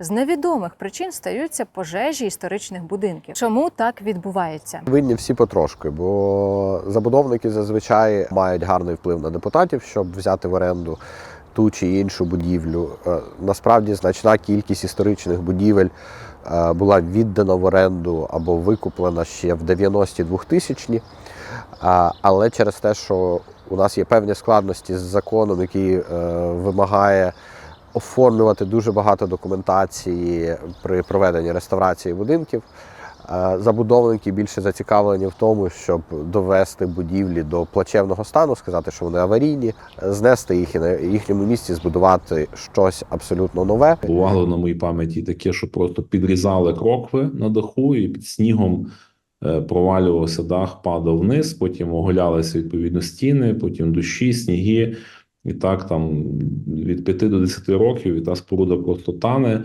з невідомих причин стаються пожежі історичних будинків. Чому так відбувається? Винні всі потрошки, бо забудовники зазвичай мають гарний вплив на депутатів, щоб взяти в оренду ту чи іншу будівлю. Е, Насправді значна кількість історичних будівель е, була віддана в оренду або викуплена ще в 90-ті 2000-ні. Але через те, що у нас є певні складності з законом, який е, вимагає оформлювати дуже багато документації при проведенні реставрації будинків. Е, Забудовники більше зацікавлені в тому, щоб довести будівлі до плачевного стану, сказати, що вони аварійні, знести їх і на їхньому місці збудувати щось абсолютно нове. Бувало на моїй пам'яті таке, що просто підрізали крокви на даху і під снігом е, провалювався дах, падав вниз, потім оголялися відповідно стіни, потім дощі, сніги. І так там від 5 до 10 років і та споруда просто тане.